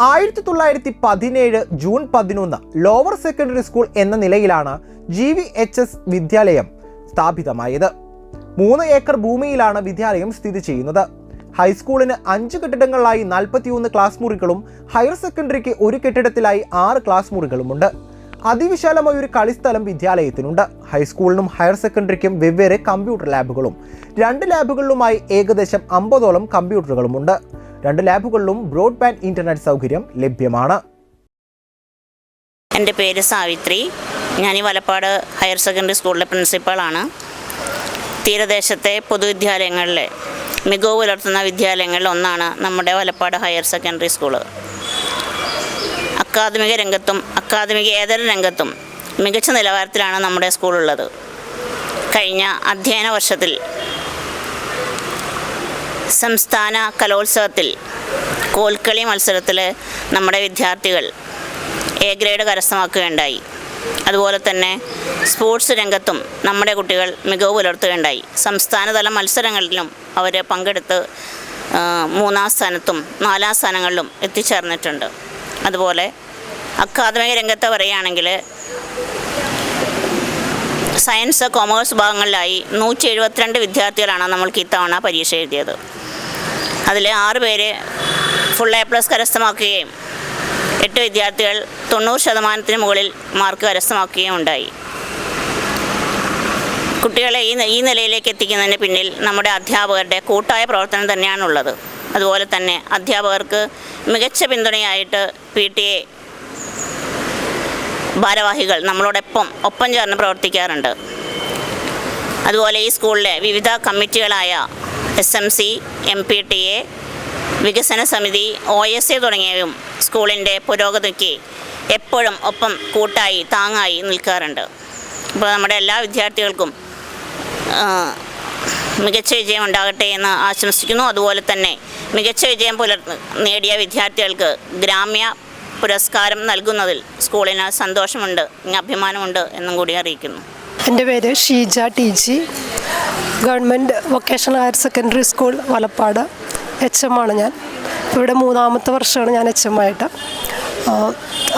ആയിരത്തി തൊള്ളായിരത്തി പതിനേഴ് ജൂൺ പതിനൊന്ന് ലോവർ സെക്കൻഡറി സ്കൂൾ എന്ന നിലയിലാണ് ജി വി എച്ച് എസ് വിദ്യാലയം സ്ഥാപിതമായത്. മൂന്ന് ഏക്കർ ഭൂമിയിലാണ് വിദ്യാലയം സ്ഥിതി ചെയ്യുന്നത്. ഹൈസ്കൂളിന് അഞ്ച് കെട്ടിടങ്ങളിലായി നാൽപ്പത്തിയൊന്ന് ക്ലാസ് മുറികളും ഹയർ സെക്കൻഡറിക്ക് ഒരു കെട്ടിടത്തിലായി ആറ് ക്ലാസ് മുറികളുമുണ്ട്. അതിവിശാലമായ ഒരു കളിസ്ഥലം വിദ്യാലയത്തിനുണ്ട്. ഹൈസ്കൂളിനും ഹയർ സെക്കൻഡറിക്കും വെവ്വേറെ കമ്പ്യൂട്ടർ ലാബുകളും രണ്ട് ലാബുകളിലുമായി ഏകദേശം അമ്പതോളം കമ്പ്യൂട്ടറുകളുമുണ്ട്. രണ്ട് ലാബുകളിലും ബ്രോഡ്ബാൻഡ് ഇന്റർനെറ്റ് സൗകര്യം ലഭ്യമാണ്. എന്റെ പേര് സാവിത്രി. ഞാൻ ഈ വലപ്പാട് ഹയർ സെക്കൻഡറി സ്കൂളിലെ പ്രിൻസിപ്പളാണ്. തീരദേശത്തെ പൊതുവിദ്യാലയങ്ങളിലെ മികവ് പുലർത്തുന്ന വിദ്യാലയങ്ങളിൽ ഒന്നാണ് നമ്മുടെ വലപ്പാട് ഹയർ സെക്കൻഡറി സ്കൂൾ. അക്കാദമിക രംഗത്തും അക്കാദമിക ഏതര രംഗത്തും മികച്ച നിലവാരത്തിലാണ് നമ്മുടെ സ്കൂളുള്ളത്. കഴിഞ്ഞ അധ്യയന വർഷത്തിൽ സംസ്ഥാന കലോത്സവത്തിൽ കോൽക്കളി മത്സരത്തിൽ നമ്മുടെ വിദ്യാർത്ഥികൾ എ ഗ്രേഡ് കരസ്ഥമാക്കുകയുണ്ടായി. അതുപോലെ തന്നെ സ്പോർട്സ് രംഗത്തും നമ്മുടെ കുട്ടികൾ മികവ് പുലർത്തുകയുണ്ടായി. സംസ്ഥാനതല മത്സരങ്ങളിലും അവർ പങ്കെടുത്ത് മൂന്നാം സ്ഥാനത്തും നാലാം സ്ഥാനങ്ങളിലും എത്തിച്ചേർന്നിട്ടുണ്ട്. അതുപോലെ അക്കാദമിക രംഗത്ത് പറയുകയാണെങ്കിൽ സയൻസ് കോമേഴ്സ് ഭാഗങ്ങളിലായി നൂറ്റി എഴുപത്തിരണ്ട് വിദ്യാർത്ഥികളാണ് നമ്മൾക്ക് ഇത്തവണ പരീക്ഷ എഴുതിയത്. അതിൽ ആറ് പേര് ഫുൾ എ പ്ലസ് കരസ്ഥമാക്കുകയും എട്ട് വിദ്യാർത്ഥികൾ തൊണ്ണൂറ് ശതമാനത്തിന് മുകളിൽ മാർക്ക് കരസ്ഥമാക്കുകയും ഉണ്ടായി. കുട്ടികളെ ഈ ഈ നിലയിലേക്ക് എത്തിക്കുന്നതിന് പിന്നിൽ നമ്മുടെ അധ്യാപകരുടെ കൂട്ടായ പ്രവർത്തനം തന്നെയാണുള്ളത്. അതുപോലെ തന്നെ അധ്യാപകർക്ക് മികച്ച പിന്തുണയായിട്ട് പി ടി എ ഭാരവാഹികൾ നമ്മളോടൊപ്പം ഒപ്പം ചേർന്ന് പ്രവർത്തിക്കാറുണ്ട്. അതുപോലെ ഈ സ്കൂളിലെ വിവിധ കമ്മിറ്റികളായ S M C M P T A വികസന സമിതി ഒ എസ് എ തുടങ്ങിയവയും സ്കൂളിന്റെ പുരോഗതിക്ക് എപ്പോഴും ഒപ്പം കൂട്ടായി താങ്ങായി നിൽക്കാറുണ്ട്. അപ്പോൾ നമ്മുടെ എല്ലാ വിദ്യാർത്ഥികൾക്കും മികച്ച വിജയം ഉണ്ടാകട്ടെ എന്ന് ആശംസിക്കുന്നു. അതുപോലെ തന്നെ മികച്ച വിജയം പുലർ നേടിയ വിദ്യാർത്ഥികൾക്ക് ഗ്രാമ്യ പുരസ്കാരം നൽകുന്നതിൽ സ്കൂളിന് സന്തോഷമുണ്ട് അഭിമാനമുണ്ട് എന്നും കൂടി അറിയിക്കുന്നു. എന്റെ പേര് Sheeja T G government vocational higher secondary school Valappad H M ആണ് ഞാൻ. ഇവിടെ മൂന്നാമത്തെ വർഷമാണ് ഞാൻ എച്ച് എം ആയിട്ട്.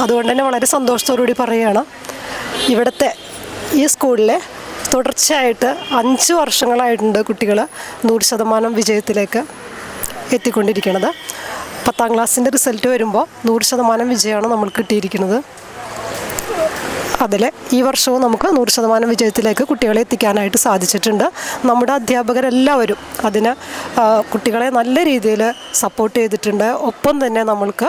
അതുകൊണ്ട് തന്നെ വളരെ സന്തോഷത്തോടുകൂടി പറയുകയാണ്. ഇവിടുത്തെ ഈ സ്കൂളിലെ തുടർച്ചയായിട്ട് അഞ്ച് വർഷങ്ങളായിട്ടുണ്ട് കുട്ടികൾ നൂറ് ശതമാനം വിജയത്തിലേക്ക് എത്തിക്കൊണ്ടിരിക്കുന്നത് പത്താം ക്ലാസ്സിന്റെ റിസൾട്ട് വരുമ്പോൾ നൂറ് ശതമാനം വിജയമാണ് നമ്മൾ കിട്ടിയിരിക്കുന്നത്. അതിൽ ഈ വർഷവും നമുക്ക് നൂറ് ശതമാനം വിജയത്തിലേക്ക് കുട്ടികളെ എത്തിക്കാനായിട്ട് സാധിച്ചിട്ടുണ്ട്. നമ്മുടെ അധ്യാപകരെല്ലാവരും അതിന് കുട്ടികളെ നല്ല രീതിയിൽ സപ്പോർട്ട് ചെയ്തിട്ടുണ്ട്. ഒപ്പം തന്നെ നമ്മൾക്ക്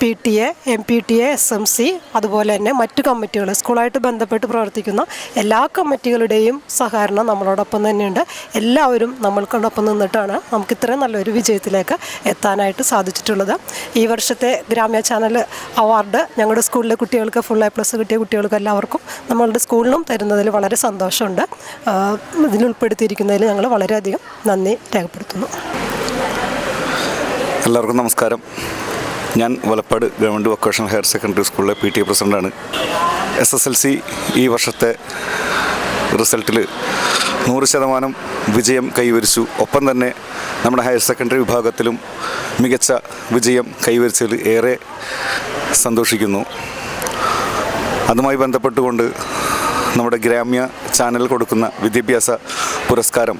P T A M P T A S M C അതുപോലെ തന്നെ മറ്റു കമ്മിറ്റികൾ സ്കൂളായിട്ട് ബന്ധപ്പെട്ട് പ്രവർത്തിക്കുന്ന എല്ലാ കമ്മിറ്റികളുടെയും സഹകരണം നമ്മളോടൊപ്പം തന്നെയുണ്ട്. എല്ലാവരും നമ്മൾക്കോടൊപ്പം നിന്നിട്ടാണ് നമുക്ക് ഇത്രയും നല്ലൊരു വിജയത്തിലേക്ക് എത്താനായിട്ട് സാധിച്ചിട്ടുള്ളത്. ഈ വർഷത്തെ ഗ്രാമ്യ ചാനൽ അവാർഡ് ഞങ്ങളുടെ സ്കൂളിലെ കുട്ടികൾക്ക് ഫുൾ എ പ്ലസ് കിട്ടിയ കുട്ടികൾക്ക് എല്ലാവർക്കും നമ്മളുടെ സ്കൂളിനും തരുന്നതിൽ വളരെ സന്തോഷമുണ്ട്. ഇതിലുൾപ്പെടുത്തിയിരിക്കുന്നതിൽ ഞങ്ങൾ വളരെയധികം നന്ദി രേഖപ്പെടുത്തുന്നു. എല്ലാവർക്കും നമസ്കാരം. ഞാൻ Valappad government vocational higher secondary സ്കൂളിലെ പി ടി എ പ്രസിഡന്റാണ്. എസ് എസ് എൽ സി ഈ വർഷത്തെ റിസൾട്ടിൽ നൂറ് ശതമാനം വിജയം കൈവരിച്ചു. ഒപ്പം തന്നെ നമ്മുടെ ഹയർ സെക്കൻഡറി വിഭാഗത്തിലും മികച്ച വിജയം കൈവരിച്ചതിൽ ഏറെ സന്തോഷിക്കുന്നു. അതുമായി ബന്ധപ്പെട്ടുകൊണ്ട് നമ്മുടെ ഗ്രാമ്യ ചാനൽ കൊടുക്കുന്ന വിദ്യാഭ്യാസ പുരസ്കാരം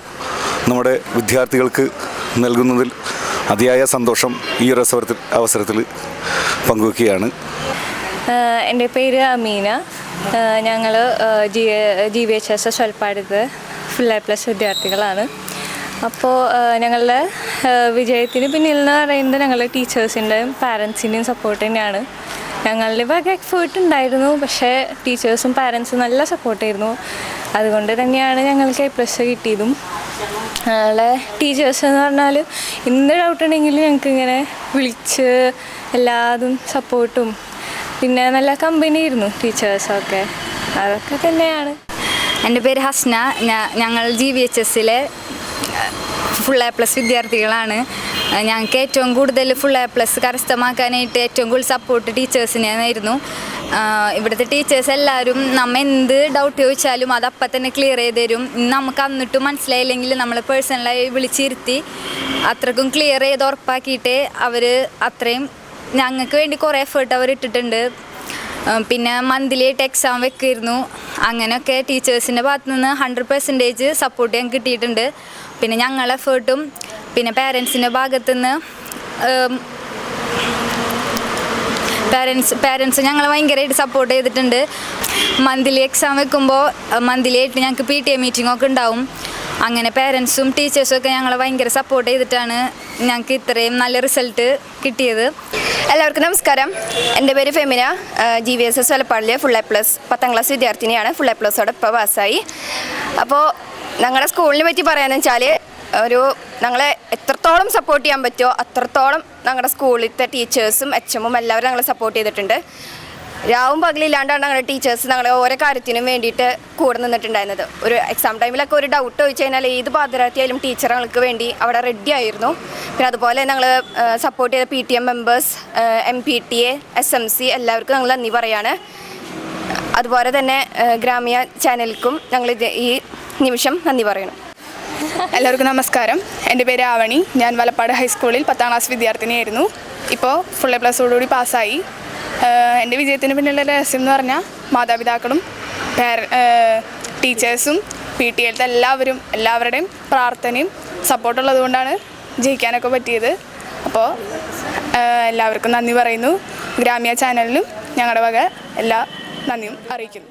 നമ്മുടെ വിദ്യാർത്ഥികൾക്ക് നൽകുന്നതിൽ അതിയായ സന്തോഷം ഈ ഒരു അവസരത്തിൽ പങ്കുവെക്കുകയാണ്. എന്റെ പേര് അമീന. ഞങ്ങൾ G G V H S S വൽപ്പാടത്ത് full A plus വിദ്യാർത്ഥികളാണ്. അപ്പോൾ ഞങ്ങളുടെ വിജയത്തിന് പിന്നിൽ എന്ന് പറയുന്നത് ഞങ്ങളുടെ ടീച്ചേഴ്സിന്റെയും പാരൻസിന്റെയും സപ്പോർട്ട് തന്നെയാണ്. ഞങ്ങളുടെ വക എഫേർട്ട് ഉണ്ടായിരുന്നു പക്ഷേ ടീച്ചേഴ്സും പാരൻസും നല്ല സപ്പോർട്ടായിരുന്നു അതുകൊണ്ട് തന്നെയാണ് ഞങ്ങൾക്ക് എ പ്ലസ് കിട്ടിയതും. ഞങ്ങളെ ടീച്ചേഴ്സ് എന്ന് പറഞ്ഞാൽ എന്ത് ഡൗട്ട് ഉണ്ടെങ്കിൽ ഞങ്ങൾക്ക് ഇങ്ങനെ വിളിച്ച് എല്ലാതും സപ്പോർട്ടും പിന്നെ നല്ല കമ്പനി ആയിരുന്നു ടീച്ചേഴ്സൊക്കെ അതൊക്കെ തന്നെയാണ്. എന്റെ പേര് ഹസ്ന. ഞങ്ങൾ ജി വി എച്ച് എസിലെ ഫുൾ എ പ്ലസ് വിദ്യാർത്ഥികളാണ്. ഞങ്ങൾക്ക് ഏറ്റവും കൂടുതൽ ഫുൾ എ പ്ലസ് കരസ്ഥമാക്കാനായിട്ട് ഏറ്റവും കൂടുതൽ സപ്പോർട്ട് ടീച്ചേഴ്സിനായിരുന്നു ഇവിടുത്തെ ടീച്ചേഴ്സ് എല്ലാവരും നമ്മ എന്ത് ഡൗട്ട് ചോദിച്ചാലും അത് അപ്പം തന്നെ ക്ലിയർ ചെയ്ത് തരും. നമുക്ക് അന്നിട്ടും മനസ്സിലായില്ലെങ്കിൽ നമ്മൾ പേഴ്സണലായി വിളിച്ചിരുത്തി അത്രക്കും ക്ലിയർ ചെയ്ത് ഉറപ്പാക്കിയിട്ട് അവർ അത്രയും ഞങ്ങൾക്ക് വേണ്ടി കുറേ എഫേർട്ട് അവർ ഇട്ടിട്ടുണ്ട്. പിന്നെ മന്ത്ലി ആയിട്ട് എക്സാം വെക്കുമായിരുന്നു അങ്ങനെയൊക്കെ ടീച്ചേഴ്സിന്റെ ഭാഗത്തു നിന്ന് ഹൺഡ്രഡ് പെർസെന്റേജ് സപ്പോർട്ട് ഞങ്ങൾക്ക് കിട്ടിയിട്ടുണ്ട്. പിന്നെ ഞങ്ങളെ എഫേർട്ടും പിന്നെ പേരൻസിന്റെ ഭാഗത്തുനിന്ന് പാരൻസ് പാരൻസ് ഞങ്ങളെ ഭയങ്കരമായിട്ട് സപ്പോർട്ട് ചെയ്തിട്ടുണ്ട്. മന്ത്ലി എക്സാം വെക്കുമ്പോൾ മന്ത്ലി ആയിട്ട് ഞങ്ങൾക്ക് പി ടി എ മീറ്റിംഗ് ഒക്കെ ഉണ്ടാവും. അങ്ങനെ പാരൻസും ടീച്ചേഴ്സും ഒക്കെ ഞങ്ങളെ ഭയങ്കര സപ്പോർട്ട് ചെയ്തിട്ടാണ് ഞങ്ങൾക്ക് ഇത്രയും നല്ല റിസൾട്ട് കിട്ടിയത്. എല്ലാവർക്കും നമസ്കാരം. എന്റെ പേര് Femina. G V S S വലപ്പാടിലെ full A plus പത്താം ക്ലാസ് വിദ്യാർത്ഥിനിയാണ്. ഫുൾ എ പ്ലസ് പ്ലസോടെ ഇപ്പോൾ പാസ്സായി അപ്പോൾ ഞങ്ങളുടെ സ്കൂളിനെ പറ്റി പറയാമെന്ന് വെച്ചാൽ ഒരു ഞങ്ങളെ എത്രത്തോളം സപ്പോർട്ട് ചെയ്യാൻ പറ്റുമോ അത്രത്തോളം ഞങ്ങളുടെ സ്കൂളിലത്തെ ടീച്ചേഴ്സും എച്ച് എമ്മും എല്ലാവരും ഞങ്ങളെ സപ്പോർട്ട് ചെയ്തിട്ടുണ്ട്. രാവും പകലില്ലാണ്ടാണ് ഞങ്ങളുടെ ടീച്ചേഴ്സ് ഞങ്ങളെ ഓരോ കാര്യത്തിനും വേണ്ടിയിട്ട് കൂടെ നിന്നിട്ടുണ്ടായിരുന്നത്. ഒരു എക്സാം ടൈമിലൊക്കെ ഒരു ഡൗട്ട് ചോദിച്ചു കഴിഞ്ഞാൽ ഏത് പാതിരാത്തിയായാലും ടീച്ചർ ഞങ്ങൾക്ക് വേണ്ടി അവിടെ റെഡി ആയിരുന്നു. പിന്നെ അതുപോലെ ഞങ്ങൾ സപ്പോർട്ട് ചെയ്ത P T M members M P T A S M C എല്ലാവർക്കും ഞങ്ങൾ നന്ദി പറയാണ്. അതുപോലെ തന്നെ ഗ്രാമീണ ഗ്രാമീയ ചാനലിൽക്കും ഞങ്ങൾ ഈ നിമിഷം നന്ദി പറയണം. എല്ലാവർക്കും നമസ്കാരം. എന്റെ പേര് ആവണി. ഞാൻ വലപ്പാട് ഹൈസ്കൂളിൽ പത്താം ക്ലാസ് വിദ്യാർത്ഥിനിയായിരുന്നു. ഇപ്പോൾ ഫുൾ എ പ്ലസോടുകൂടി പാസ്സായി എന്റെ വിജയത്തിന് പിന്നിലുള്ള രഹസ്യം എന്ന് പറഞ്ഞാൽ മാതാപിതാക്കളും പേര ടീച്ചേഴ്സും പി ടി എൽത്തെ എല്ലാവരും എല്ലാവരുടെയും പ്രാർത്ഥനയും സപ്പോർട്ടുള്ളത് കൊണ്ടാണ് ജയിക്കാനൊക്കെ പറ്റിയത്. അപ്പോൾ എല്ലാവർക്കും നന്ദി പറയുന്നു. ഗ്രാമ്യ ചാനലിലും ഞങ്ങളുടെ വക എല്ലാ നന്ദിയും അറിയിക്കുന്നു.